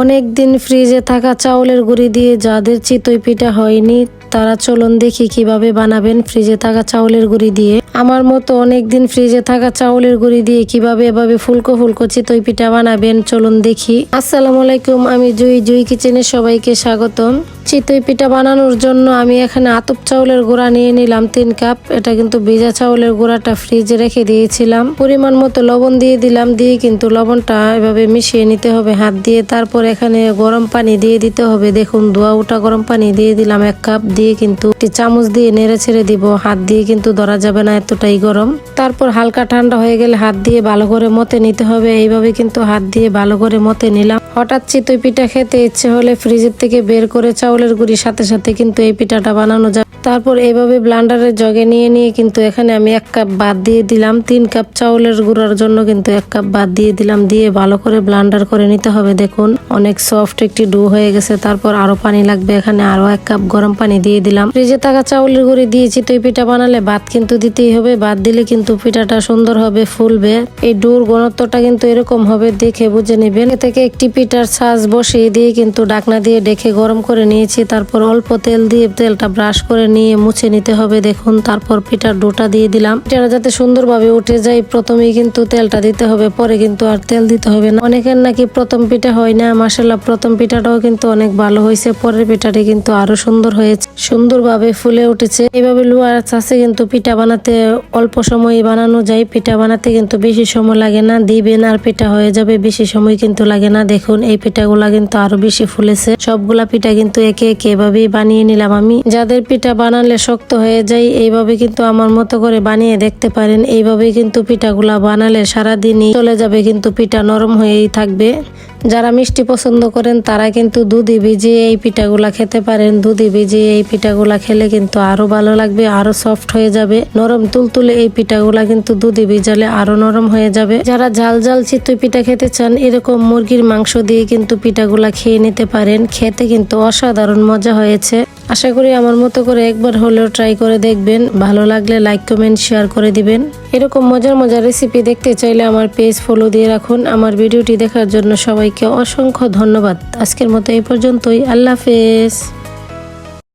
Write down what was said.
অনেক দিন ফ্রিজে থাকা চাউলের গুঁড়ি দিয়ে যাদের চিতই পিঠা হয়নি, তারা চলুন দেখি কীভাবে বানাবেন ফ্রিজে থাকা চাউলের গুঁড়ি দিয়ে। আমার মতো অনেক দিন ফ্রিজে থাকা চাউলের গুঁড়ি দিয়ে কীভাবে এভাবে ফুলকো ফুলকো চিতই পিঠা বানাবেন, চলুন দেখি। আসসালামু আলাইকুম, আমি জুই জুই কিচেনে সবাইকে স্বাগতম। চিতই পিঠা বানানোর জন্য আমি এখানে আতপ চাউলের গুঁড়া নিয়ে নিলাম তিন কাপ। এটা কিন্তু ভেজা চাউলের গুঁড়াটা ফ্রিজে রেখে দিয়েছিলাম। পরিমাণ মতো লবণ দিয়ে দিলাম, দিয়ে কিন্তু লবণটা এভাবে মিশিয়ে নিতে হবে হাত দিয়ে। তারপর এখানে গরম পানি দিয়ে দিতে হবে। দেখুন, ধোয়া উঠা গরম পানি দিয়ে দিলাম এক কাপ। দিয়ে কিন্তু একটি চামচ দিয়ে নেড়ে ছেড়ে দিব। হাত দিয়ে কিন্তু ধরা যাবে না এতটাই গরম। তারপর হালকা ঠান্ডা হয়ে গেলে হাত দিয়ে ভালো করে মতে নিতে হবে। এইভাবে কিন্তু হাত দিয়ে ভালো করে মতে নিলাম। হঠাৎ চিতই পিঠা খেতে ইচ্ছে হলে ফ্রিজের থেকে বের করে চাউলের গুঁড়ির সাথে সাথে কিন্তু এই পিঠাটা বানানো যায়। তারপর এইভাবে ব্লান্ডারের জগে নিয়ে নিয়ে কিন্তু এখানে আমি এক কাপ বাদ দিয়ে দিলাম। তিন কাপ চাউলের গুঁড়ার জন্য কিন্তু এক কাপ বাদ দিয়ে দিলাম। দিয়ে ভালো করে ব্লান্ডার করে নিতে হবে, দেখুন। অনেক সফট একটি ডু হয়ে গেছে। তারপর আরও পানি লাগবে। এখানে আরও এক কাপ গরম পানি দিয়ে দিলাম। ফ্রিজে থাকা চাউলের গুঁড়ি দিয়েছি। তো এই পিঠা বানালে ভাত কিন্তু দিতেই হবে। ভাত দিলে কিন্তু পিঠাটা সুন্দর হবে, ফুলবে। এই ডুর ঘনত্বটা কিন্তু এরকম হবে, দেখে বুঝে নেবেন। এ থেকে একটি পিঠার ছাঁচ বসিয়ে দিয়ে কিন্তু ডাকনা দিয়ে ডেকে গরম করে নিয়েছি। তারপর অল্প তেল দিয়ে তেলটা ব্রাশ করে নিয়ে মুছে নিতে হবে, দেখুন, তারপর পিঠার ডোটা দিয়ে দিলাম। পিঠাটা যাতে সুন্দরভাবে উঠে যায়, প্রথমেই কিন্তু তেলটা দিতে হবে, পরে কিন্তু আর তেল দিতে হবে না। অনেকের নাকি প্রথম পিঠা হয় না মাসাল্লাহ প্রথম পিঠাটাও কিন্তু অনেক ভালো হয়েছে, পরের পিঠাটি কিন্তু আরও সুন্দর হয়েছে, সুন্দরভাবে ফুলে উঠেছে। এইভাবে লুয়ার চাষে কিন্তু পিঠা বানাতে অল্প সময় বানানো যায়, পিঠা বানাতে কিন্তু বেশি সময় লাগে না, দিবেন আর পিঠা হয়ে যাবে, বেশি সময় কিন্তু লাগে না। দেখুন, এই পিঠাগুলা কিন্তু আরও বেশি ফুলেছে, সবগুলা পিঠা কিন্তু একে একে এভাবেই বানিয়ে নিলাম আমি। যাদের পিঠা বানালে শক্ত হয়ে যায়। এইভাবে কিন্তু আমার মতো করে বানিয়ে দেখতে পারেন। এইভাবে কিন্তু পিঠাগুলা বানালে সারাদিনই চলে যাবে, কিন্তু পিঠা নরম হয়েই থাকবে। যারা মিষ্টি পছন্দ করেন, তারা কিন্তু দুধি ভিজিয়ে এই পিঠাগুলা খেতে পারেন। দুধি ভিজিয়ে এই পিঠাগুলা খেলে কিন্তু আরও ভালো লাগবে, আরও সফট হয়ে যাবে। নরম তুলতুলে এই পিঠাগুলা কিন্তু দুধি ভিজালে আরও নরম হয়ে যাবে। যারা ঝাল ঝাল চিতই পিঠা খেতে চান, এরকম মুরগির মাংস দিয়ে কিন্তু পিঠাগুলা খেয়ে নিতে পারেন। খেতে কিন্তু অসাধারণ মজা হয়েছে। আশা করি আমার মতো করে একবার হলেও ট্রাই করে দেখবেন। ভালো লাগলে লাইক, কমেন্ট, শেয়ার করে দিবেন। এরকম মজার মজার রেসিপি দেখতে চাইলে আমার পেজ ফলো দিয়ে রাখুন। আমার ভিডিওটি দেখার জন্য সবাইকে অসংখ্য ধন্যবাদ। আজকের মতো এই পর্যন্তই। আল্লাহ হাফেজ।